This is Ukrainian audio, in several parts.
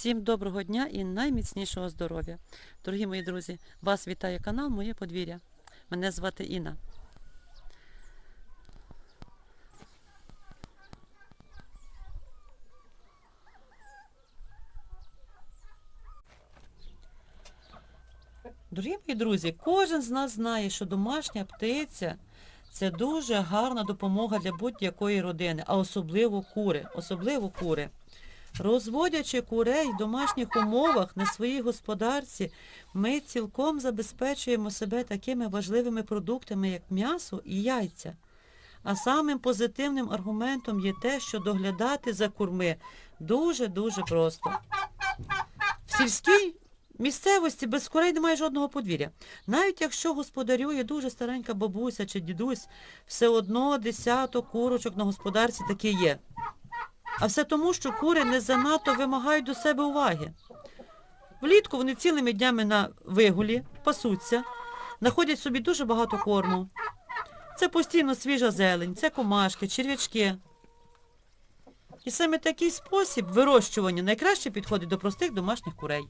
Всім доброго дня і найміцнішого здоров'я. Дорогі мої друзі, вас вітає канал Моє подвір'я. Мене звати Інна. Дорогі мої друзі, кожен з нас знає, що домашня птиця це дуже гарна допомога для будь-якої родини, а особливо кури. Особливо кури. Розводячи курей в домашніх умовах на своїй господарці, ми цілком забезпечуємо себе такими важливими продуктами, як м'ясо і яйця. А самим позитивним аргументом є те, що доглядати за курми дуже-дуже просто. В сільській місцевості без курей немає жодного подвір'я. Навіть якщо господарює дуже старенька бабуся чи дідусь, все одно десяток курочок на господарці таки є. А все тому, що кури не занадто вимагають до себе уваги. Влітку вони цілими днями на вигулі, пасуться, знаходять собі дуже багато корму. Це постійно свіжа зелень, це комашки, черв'ячки. І саме такий спосіб вирощування найкраще підходить до простих домашніх курей.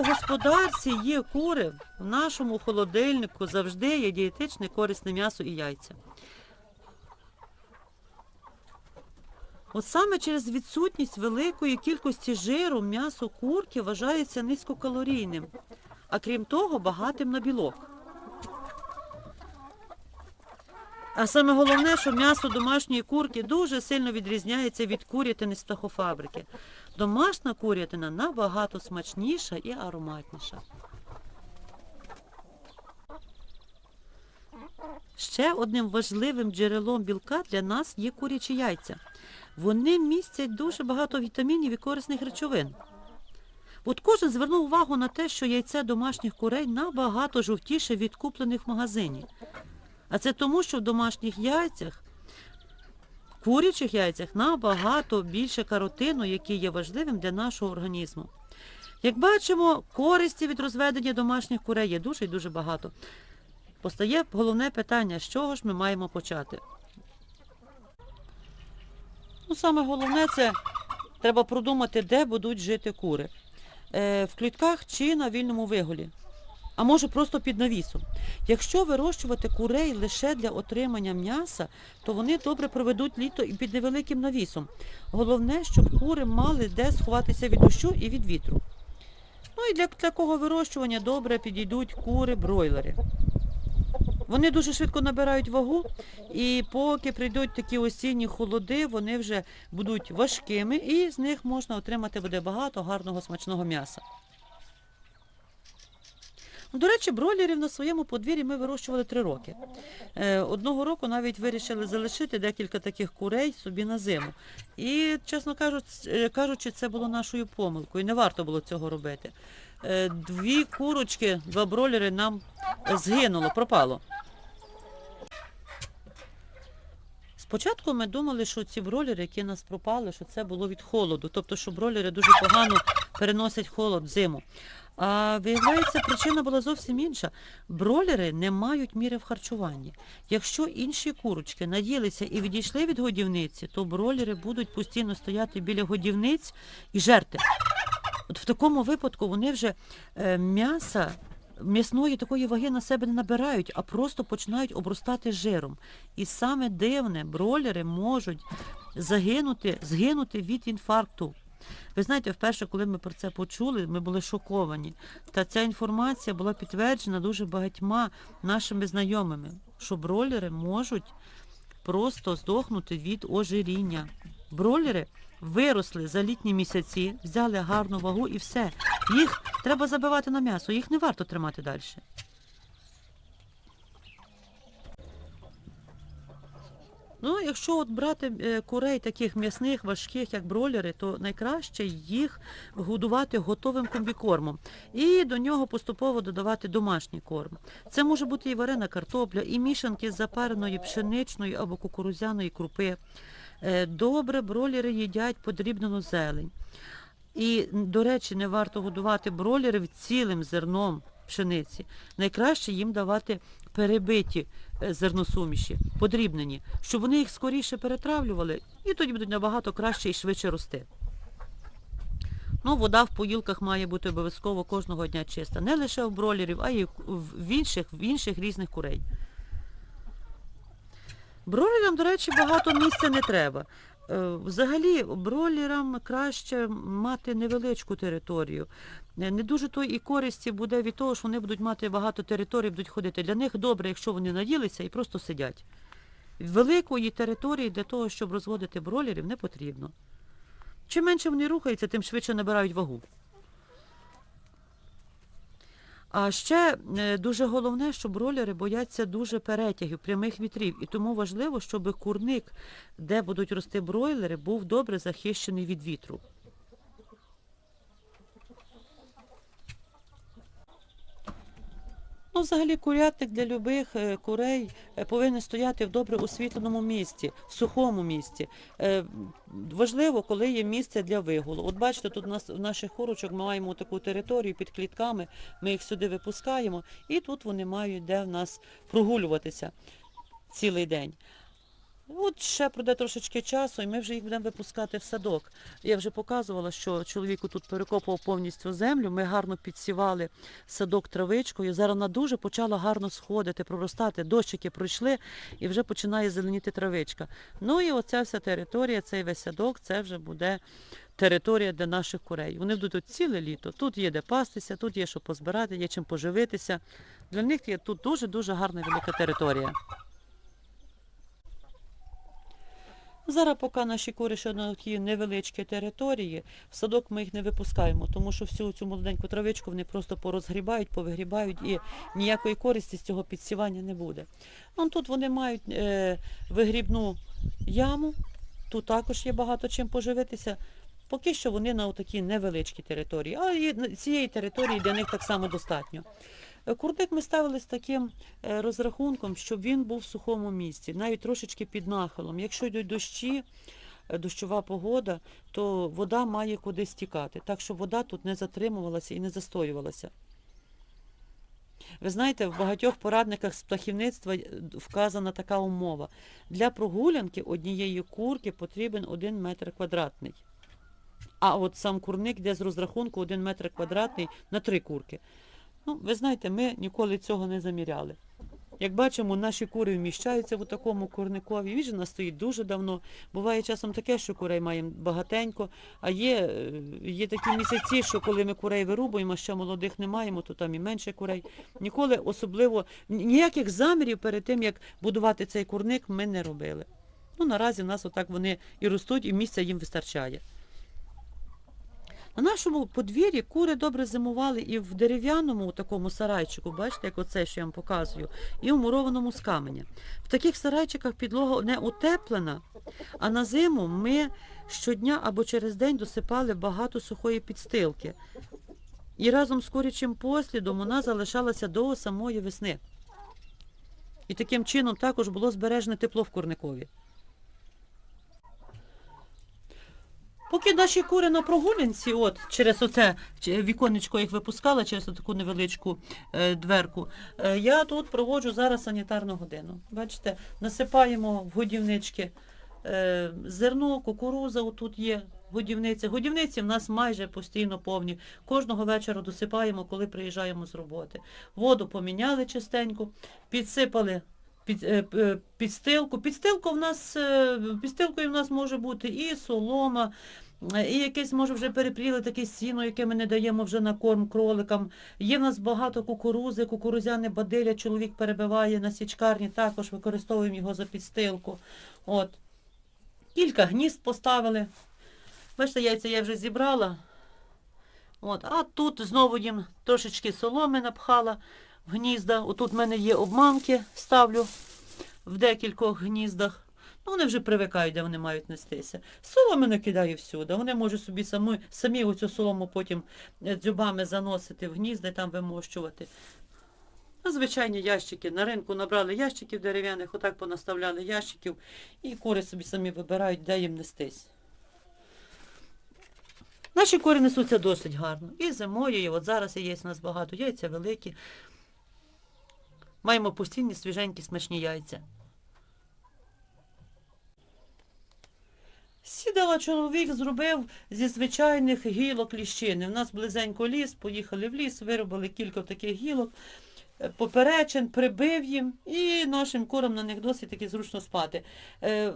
Коли на господарці є кури, в нашому холодильнику завжди є дієтичне корисне м'ясо і яйця. От саме через відсутність великої кількості жиру м'ясо курки вважається низькокалорійним, а крім того, багатим на білок. А саме головне, що м'ясо домашньої курки дуже сильно відрізняється від курятини з птахофабрики. Домашня курятина набагато смачніша і ароматніша. Ще одним важливим джерелом білка для нас є курячі яйця. Вони містять дуже багато вітамінів і корисних речовин. От кожен звернув увагу на те, що яйце домашніх курей набагато жовтіше від куплених в магазині. А це тому, що в домашніх яйцях, в курячих яйцях набагато більше каротину, який є важливим для нашого організму. Як бачимо, користі від розведення домашніх курей є дуже і дуже багато. Постає головне питання, з чого ж ми маємо почати? Ну, саме головне це треба продумати, де будуть жити кури. Е, в клітках чи на вільному виголі. А може просто під навісом. Якщо вирощувати курей лише для отримання м'яса, то вони добре проведуть літо і під невеликим навісом. Головне, щоб кури мали де сховатися від дощу і від вітру. Ну і для такого вирощування добре підійдуть кури-бройлери. Вони дуже швидко набирають вагу, і поки прийдуть такі осінні холоди, вони вже будуть важкими, і з них можна отримати буде багато гарного смачного м'яса. Ну, До речі, бройлерів на своєму подвір'ї ми вирощували три роки. Е, Одного року навіть вирішили залишити декілька таких курей собі на зиму. І, чесно кажучи, е, це було нашою помилкою. Не варто було цього робити. Е, Дві курочки, два бройлери нам згинуло, пропало. Спочатку ми думали, що ці бройлери, які нас пропали, що це було від холоду, тобто, що бройлери дуже погано переносять холод зиму. А виявляється, причина була зовсім інша. Бройлери не мають міри в харчуванні. Якщо інші курочки наїлися і відійшли від годівниці, то бройлери будуть постійно стояти біля годівниць і жерти. От в такому випадку вони вже е, м'яса, м'ясної такої ваги на себе не набирають, а просто починають обростати жиром. І саме дивне, бройлери можуть загинути, згинути від інфаркту. Ви знаєте, вперше, коли ми про це почули, ми були шоковані. Та ця інформація була підтверджена дуже багатьма нашими знайомими, що бройлери можуть просто здохнути від ожиріння. Бройлери виросли за літні місяці, взяли гарну вагу і все. Їх треба забивати на м'ясо, їх не варто тримати далі. Ну, якщо от брати е, курей таких м'ясних, важких, як бройлери, то найкраще їх годувати готовим комбікормом. І до нього поступово додавати домашній корм. Це може бути і варена картопля, і мішанки з запареної пшеничної або кукурузяної крупи. Е, Добре бройлери їдять подрібнену зелень. І, до речі, не варто годувати бройлерів цілим зерном пшениці. Найкраще їм давати перебиті е, зерносуміші, подрібнені, щоб вони їх скоріше перетравлювали, і тоді будуть набагато краще і швидше рости. Ну, вода в поїлках має бути обов'язково кожного дня чиста. Не лише в бройлерів, а й в інших, в інших різних курей. Бройлерам, до речі, багато місця не треба. Е, Взагалі, бройлерам краще мати невеличку територію. Е, Не дуже то і користі буде від того, що вони будуть мати багато територій, будуть ходити. Для них добре, якщо вони наїлися і просто сидять. Великої території для того, щоб розводити бройлерів, не потрібно. Чим менше вони рухаються, тим швидше набирають вагу. А ще е, дуже головне, що бройлери бояться дуже перетягів, прямих вітрів. І тому важливо, щоб курник, де будуть рости бройлери, був добре захищений від вітру. Ну, взагалі, курятник для любих е, курей е, повинен стояти в добре освітленому місці, в сухому місці. Е, Важливо, коли є місце для вигулу. От бачите, тут у нас в наших курочок ми маємо таку територію під клітками, ми їх сюди випускаємо, і тут вони мають де в нас прогулюватися цілий день. От ще пройде трошечки часу, і ми вже їх будемо випускати в садок. Я вже показувала, що чоловіку тут перекопував повністю землю. Ми гарно підсівали садок травичкою. Зараз вона дуже почала гарно сходити, проростати. Дощики пройшли і вже починає зеленіти травичка. Ну і оця вся територія, цей весь садок, це вже буде територія для наших курей. Вони будуть тут ціле літо. Тут є де пастися, тут є що позбирати, є чим поживитися. Для них є тут дуже-дуже гарна велика територія. Зараз, поки наші кури ще на такій невеличкій території, в садок ми їх не випускаємо, тому що всю цю молоденьку травичку вони просто порозгрібають, повигрібають і ніякої користі з цього підсівання не буде. Ну, тут вони мають е, вигрібну яму, тут також є багато чим поживитися. Поки що вони на такій невеличкій території, на цієї території для них так само достатньо. Е, Курник ми ставили з таким е, розрахунком, щоб він був в сухому місці, навіть трошечки під нахилом. Якщо йдуть дощі, е, дощова погода, то вода має куди стікати, так щоб вода тут не затримувалася і не застоювалася. Ви знаєте, в багатьох порадниках з птахівництва вказана така умова. Для прогулянки однієї курки потрібен 1 метр квадратний. А от сам курник йде з розрахунку 1 метр квадратний на три курки. Ну, ви знаєте, ми ніколи цього не заміряли. Як бачимо, наші кури вміщаються в такому курникові. Він же нас стоїть дуже давно. Буває часом таке, що курей маємо багатенько, а є, е, є такі місяці, що коли ми курей вирубуємо, ще молодих не маємо, то там і менше курей. Ніколи особливо ніяких замірів перед тим, як будувати цей курник, ми не робили. Ну, наразі в нас отак вони і ростуть, і місця їм вистачає. На нашому подвір'ї кури добре зимували і в дерев'яному такому сарайчику, бачите, як оце, що я вам показую, і в мурованому з каменя. В таких сарайчиках підлога не утеплена, а на зиму ми щодня або через день досипали багато сухої підстилки. І разом з курячим послідом вона залишалася до самої весни. І таким чином також було збережене тепло в курникові. Поки наші кури на прогулянці, от через оце віконечко їх випускала, через таку невеличку е, дверку, е, я тут проводжу зараз санітарну годину. Бачите, насипаємо в годівнички е, зерно, кукуруза отут є. Годівниця. Годівниці в нас майже постійно повні. Кожного вечора досипаємо, коли приїжджаємо з роботи. Воду поміняли чистенько, підсипали під, е, підстилку. Підстилку в нас, е, підстилкою в нас може бути і солома, е, і якесь може вже перепріле таке сіно, яке ми не даємо вже на корм кроликам. Є в нас багато кукурузи, кукурузяне бадилля, чоловік перебиває на січкарні, також використовуємо його за підстилку. От. Кілька гнізд поставили. Бачите, яйця я вже зібрала. От. А тут знову їм трошечки соломи напхала в гнізда. Отут в мене є обманки, ставлю в декількох гніздах. Ну, вони вже привикають, де вони мають нестися. Соломи накидаю всюди. Вони можуть собі самі, самі оцю солому потім е, дзюбами заносити в гнізда і там вимощувати. Звичайні ящики. На ринку набрали ящиків дерев'яних, отак понаставляли ящиків, і кури собі самі вибирають, де їм нестись. Наші кури несуться досить гарно. І зимою, і от зараз і є у нас багато яйця великі. Маємо постійні свіженькі смачні яйця. Сідала чоловік, зробив зі звичайних гілок ліщини. У нас близенько ліс, поїхали в ліс, виробили кілька таких гілок, е, поперечин, прибив їм, і нашим курам на них досить таки зручно спати. Е,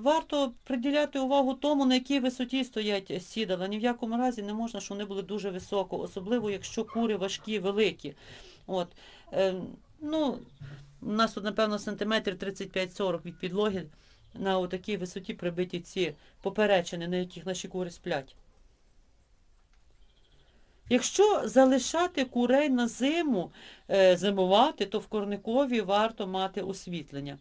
Варто приділяти увагу тому, на якій висоті стоять сідала. Ні в якому разі не можна, щоб вони були дуже високо, особливо якщо кури важкі, великі. От. Ну, у нас тут, напевно, сантиметрів 35-40 від підлоги на отакій висоті прибиті ці поперечини, на яких наші кури сплять. Якщо залишати курей на зиму, е, зимувати, то в корникові варто мати освітлення.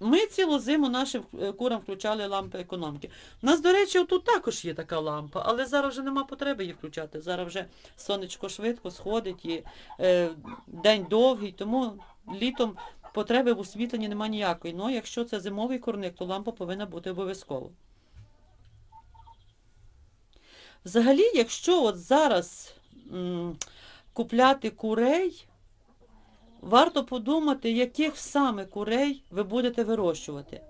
Ми цілу зиму нашим е, курам включали лампи економки. У нас, до речі, тут також є така лампа, але зараз вже нема потреби її включати. Зараз вже сонечко швидко сходить і е, день довгий, тому літом потреби в освітленні нема ніякої. Ну, якщо це зимовий курник, то лампа повинна бути обов'язково. Взагалі, якщо от зараз м, купляти курей, варто подумати, яких саме курей ви будете вирощувати.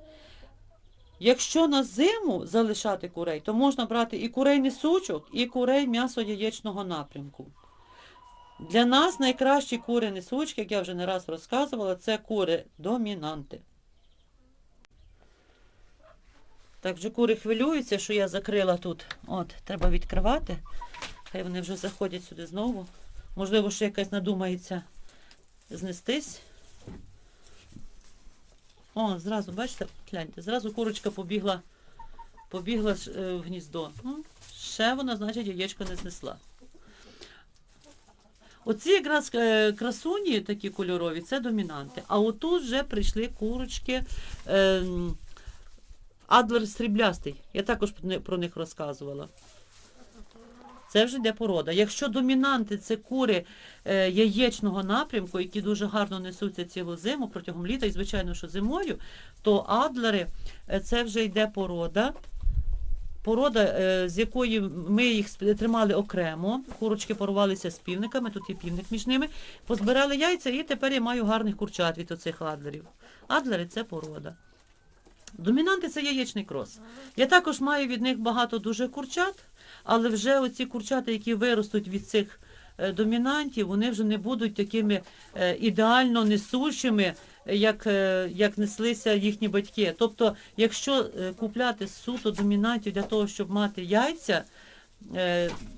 Якщо на зиму залишати курей, то можна брати і курей несучок, і курей м'ясо-яєчного напрямку. Для нас найкращі кури несучки, як я вже не раз розказувала, це кури домінанти. Так, вже кури хвилюються, що я закрила тут. От, треба відкривати. Хай вони вже заходять сюди знову. Можливо, ще якась надумається знестись. О, зразу, бачите, гляньте, зразу курочка побігла, побігла е, в гніздо. Ще вона, значить, яєчко не знесла. Оці якраз е, красуні такі кольорові, це домінанти. А отут вже прийшли курочки е, Адлер сріблястий. Я також про них розказувала. Це вже йде порода. Якщо домінанти це кури е, яєчного напрямку, які дуже гарно несуться цілу зиму протягом літа, і звичайно, що зимою, то адлери е, це вже йде порода. Порода, е, з якої ми їх тримали окремо, курочки порувалися з півниками, тут є півник між ними, позбирали яйця і тепер я маю гарних курчат від оцих адлерів. Адлери це порода. Домінанти це яєчний крос. Я також маю від них багато дуже курчат, але вже оці курчата, які виростуть від цих е, домінантів, вони вже не будуть такими е, ідеально несущими, як, е, як неслися їхні батьки. Тобто, якщо купляти суто домінантів для того, щоб мати яйця,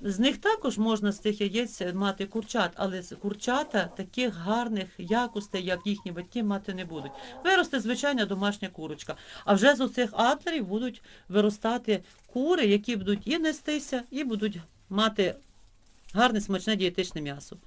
з них також можна з тих яєць мати курчат, але курчата таких гарних якостей, як їхні батьки, мати не будуть. Виросте звичайна домашня курочка. А вже з оцих атлерів будуть виростати кури, які будуть і нестися, і будуть мати гарне смачне дієтичне м'ясо.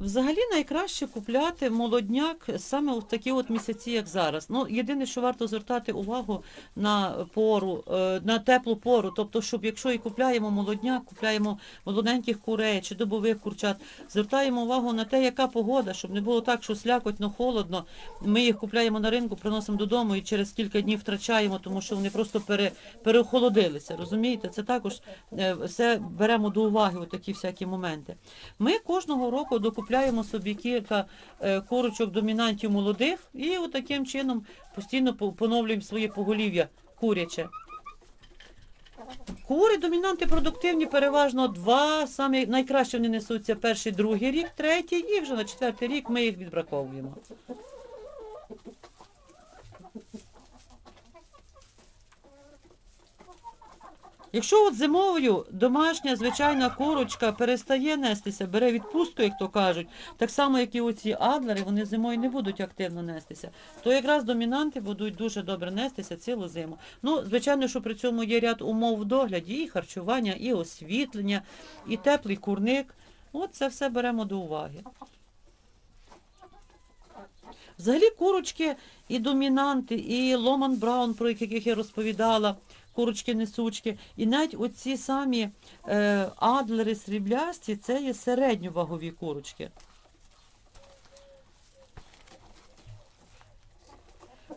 Взагалі найкраще купляти молодняк саме в такі от місяці, як зараз. Ну, єдине, що варто звертати увагу на пору, е, на теплу пору. Тобто, щоб якщо і купляємо молодняк, купляємо молоденьких курей чи добових курчат, звертаємо увагу на те, яка погода, щоб не було так, що слякотно, холодно. Ми їх купляємо на ринку, приносимо додому і через кілька днів втрачаємо, тому що вони просто пере, переохолодилися. Розумієте? Це також е, все беремо до уваги, такі всякі моменти. Ми кожного року докупляємо собі кілька е, курочок домінантів молодих і таким чином постійно поновлюємо своє поголів'я куряче. Кури домінанти продуктивні переважно два, Самі найкраще вони несуться перший, другий рік, третій, і вже на четвертий рік ми їх відбраковуємо. Якщо от зимовою домашня звичайна курочка перестає нестися, бере відпустку, як то кажуть, так само, як і оці адлери, вони зимою не будуть активно нестися, то якраз домінанти будуть дуже добре нестися цілу зиму. Ну, звичайно, що при цьому є ряд умов в догляді, і харчування, і освітлення, і теплий курник. От це все беремо до уваги. Взагалі курочки і домінанти, і Ломан Браун, про яких я розповідала, курочки-несучки, і навіть оці самі е, адлери сріблясті, це є середньовагові курочки.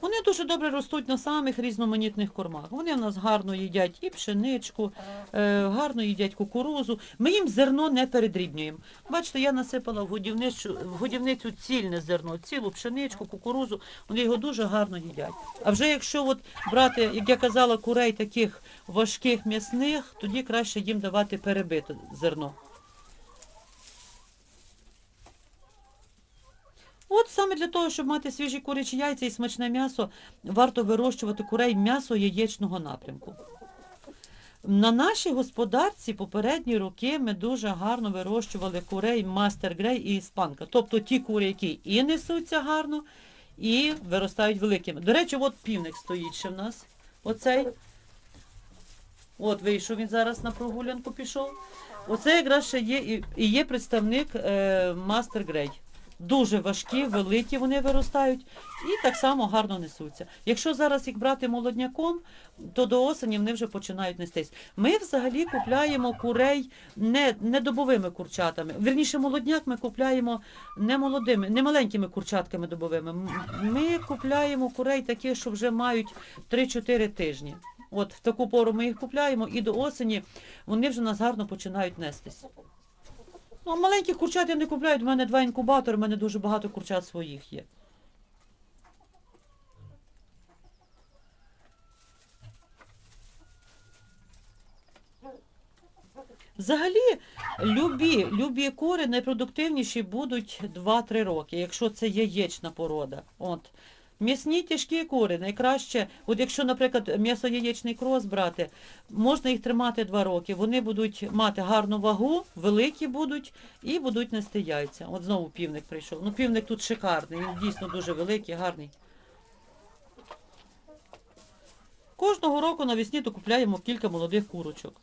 Вони дуже добре ростуть на самих різноманітних кормах. Вони в нас гарно їдять і пшеничку, е, гарно їдять кукурузу. Ми їм зерно не передрібнюємо. Бачите, я насипала в годівницю, в годівницю цільне зерно, цілу пшеничку, кукурузу, вони його дуже гарно їдять. А вже якщо от брати, як я казала, курей таких важких м'ясних, тоді краще їм давати перебите зерно. От саме для того, щоб мати свіжі курячі яйця і смачне м'ясо, варто вирощувати курей м'ясо яєчного напрямку. На нашій господарці попередні роки ми дуже гарно вирощували курей Мастер Грей і Іспанка. Тобто ті кури, які і несуться гарно, і виростають великими. До речі, от півник стоїть ще в нас. Оцей. От вийшов він зараз на прогулянку пішов. Оце якраз ще є і, є представник е, Мастер Грей. Дуже важкі, великі вони виростають і так само гарно несуться. Якщо зараз їх брати молодняком, то до осені вони вже починають нестись. Ми взагалі купляємо курей не, не добовими курчатами. Вірніше, молодняк ми купляємо не молодими, не маленькими курчатками добовими. Ми купляємо курей таких, що вже мають 3-4 тижні. От в таку пору ми їх купляємо, і до осені вони вже у нас гарно починають нестись. Ну, а маленьких курчат я не купляю. У мене два інкубатори, у мене дуже багато курчат своїх є. Взагалі, любі, любі кури найпродуктивніші будуть 2-3 роки, якщо це яєчна порода. От. М'ясні тяжкі кури найкраще, от якщо, наприклад, м'ясо-яєчний крос брати, можна їх тримати 2 роки. Вони будуть мати гарну вагу, великі будуть і будуть нести яйця. От знову півник прийшов. Ну, півник тут шикарний, він дійсно дуже великий, гарний. Кожного року навесні докупляємо кілька молодих курочок.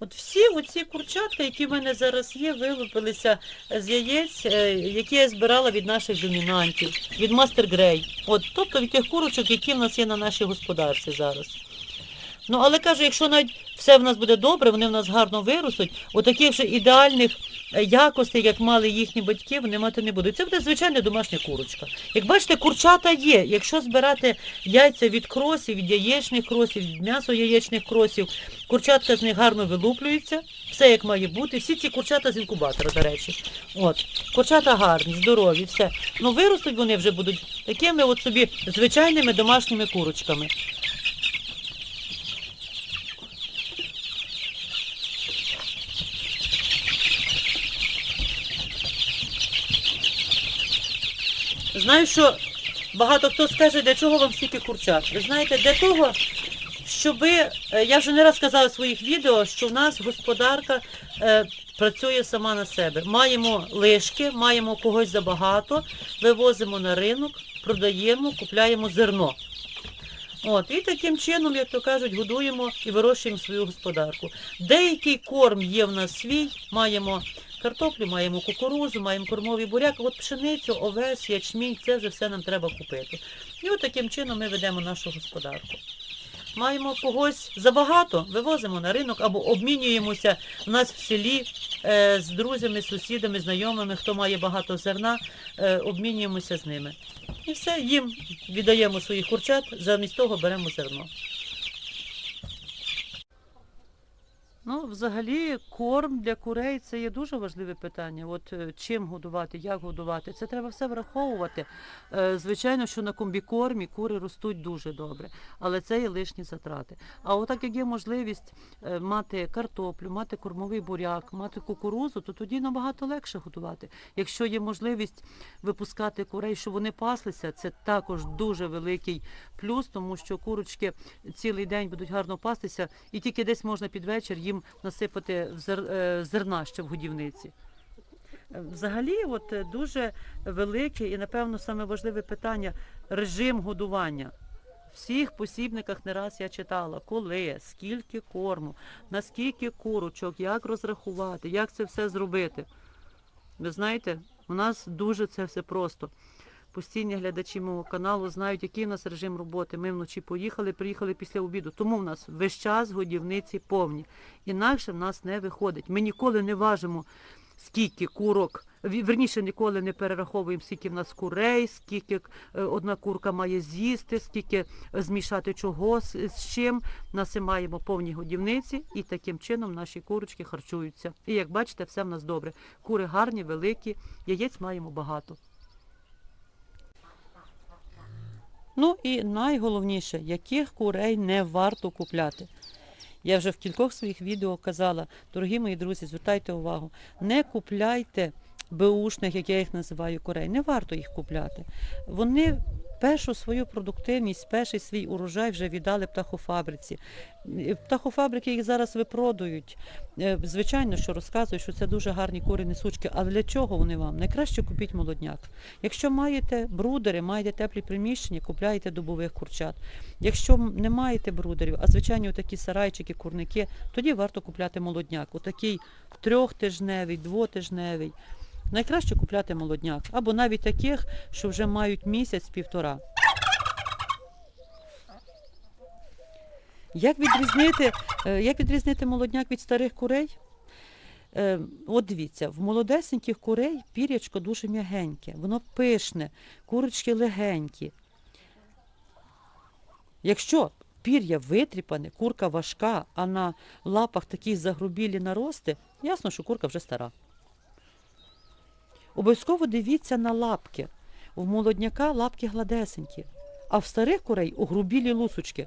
От всі оці курчатка, які в мене зараз є, вилупилися з яєць, е, які я збирала від наших домінантів, від Мастер Грей. От, тобто від тих курочок, які в нас є на нашій господарці зараз. Ну, але кажу, якщо навіть все в нас буде добре, вони в нас гарно виростуть, отаких вже ідеальних якостей, як мали їхні батьки, вони мати не будуть. Це буде звичайна домашня курочка. Як бачите, курчата є. Якщо збирати яйця від кросів, від яєчних кросів, від м'ясо яєчних кросів, курчатка з них гарно вилуплюється, все як має бути. Всі ці курчата з інкубатора, до речі. От. Курчата гарні, здорові, все. Ну виростуть вони вже будуть такими от собі звичайними домашніми курочками. Знаю, що багато хто скаже, для чого вам стільки курчат. Ви знаєте, для того, щоби, е, я вже не раз казала в своїх відео, що в нас господарка е, працює сама на себе. Маємо лишки, маємо когось забагато, вивозимо на ринок, продаємо, купляємо зерно. От, і таким чином, як то кажуть, годуємо і вирощуємо свою господарку. Деякий корм є в нас свій, маємо картоплю, маємо кукурузу, маємо кормовий буряк, от пшеницю, овес, ячмінь, це вже все нам треба купити. І от таким чином ми ведемо нашу господарку. Маємо когось забагато, вивозимо на ринок або обмінюємося в нас в селі е, з друзями, сусідами, знайомими, хто має багато зерна, е, обмінюємося з ними. І все, їм віддаємо своїх курчат, замість того беремо зерно. Ну, взагалі, корм для курей це є дуже важливе питання. От е, чим годувати, як годувати, це треба все враховувати. Е, Звичайно, що на комбікормі кури ростуть дуже добре, але це є лишні затрати. А отак, як є можливість е, мати картоплю, мати кормовий буряк, мати кукурузу, то тоді набагато легше годувати. Якщо є можливість випускати курей, щоб вони паслися, це також дуже великий плюс, тому що курочки цілий день будуть гарно пастися, і тільки десь можна під вечір їм насипати е, зерна ще в годівниці. Е, Взагалі, от е, дуже велике і, напевно, саме важливе питання режим годування. всіх посібниках не раз я читала, коли, скільки корму, наскільки курочок, як розрахувати, як це все зробити. Ви знаєте, у нас дуже це все просто. Постійні глядачі мого каналу знають, який у нас режим роботи. Ми вночі поїхали, приїхали після обіду. Тому в нас весь час годівниці повні. Інакше в нас не виходить. Ми ніколи не важимо, скільки курок. Верніше ніколи не перераховуємо, скільки в нас курей, скільки е, одна курка має з'їсти, скільки е, змішати чого з чим. Насимаємо повні годівниці і таким чином наші курочки харчуються. І як бачите, все в нас добре. Кури гарні, великі, яєць маємо багато. Ну і найголовніше, яких курей не варто купляти. Я вже в кількох своїх відео казала, дорогі мої друзі, звертайте увагу, не купляйте беушних, як я їх називаю, курей. Не варто їх купляти. Вони першу свою продуктивність, перший свій урожай вже віддали птахофабриці. Е, Птахофабрики їх зараз випродують. Е, Звичайно, що розказують, що це дуже гарні кури несучки. Але для чого вони вам? Найкраще купіть молодняк. Якщо маєте брудери, маєте теплі приміщення, купляйте добових курчат. Якщо не маєте брудерів, а звичайно такі сарайчики, курники, тоді варто купляти молодняк. Отакий трьохтижневий, двотижневий. Найкраще купляти молодняк. Або навіть таких, що вже мають місяць-півтора. Як відрізнити, е, як відрізнити молодняк від старих курей? Е, От дивіться, в молодесеньких курей пірячко дуже м'ягеньке, воно пишне, курочки легенькі. Якщо пір'я витріпане, курка важка, а на лапах такі загрубілі нарости, ясно, що курка вже стара. Обов'язково дивіться на лапки. У молодняка лапки гладесенькі, а в старих курей огрубілі лусочки.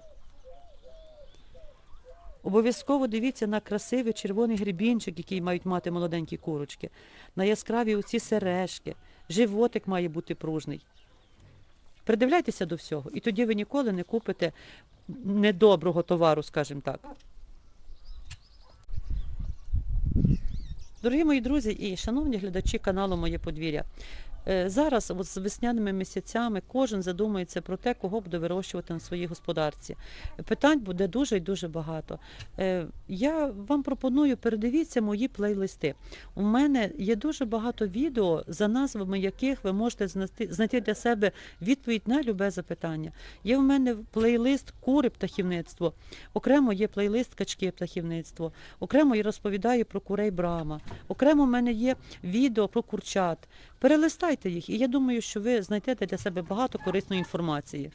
Обов'язково дивіться на красивий червоний гребінчик, який мають мати молоденькі курочки, на яскраві оці сережки, животик має бути пружний. Придивляйтеся до всього, і тоді ви ніколи не купите недоброго товару, скажімо так. Дорогі мої друзі і шановні глядачі каналу Моє подвір'я. Е, Зараз от з весняними місяцями кожен задумується про те, кого буде вирощувати на своїй господарці. Питань буде дуже і дуже багато. Е, Я вам пропоную передивіться мої плейлисти. У мене є дуже багато відео, за назвами яких ви можете знайти, знайти для себе відповідь на любе запитання. Є в мене плейлист кури птахівництво, окремо є плейлист качки птахівництво, окремо я розповідаю про курей брама, окремо в мене є відео про курчат. Перелистайте їх, і я думаю, що ви знайдете для себе багато корисної інформації.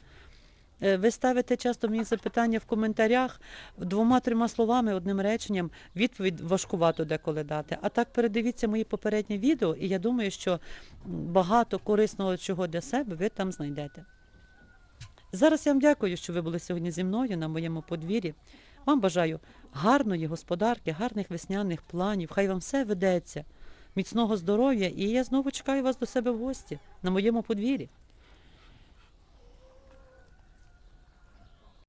Е, Ви ставите часто мені запитання в коментарях двома-трьома словами, одним реченням, відповідь важкувато деколи дати. А так передивіться мої попередні відео, і я думаю, що багато корисного чого для себе ви там знайдете. Зараз я вам дякую, що ви були сьогодні зі мною на моєму подвір'ї. Вам бажаю гарної господарки, гарних весняних планів. Хай вам все ведеться, міцного здоров'я, і я знову чекаю вас до себе в гості на моєму подвір'ї.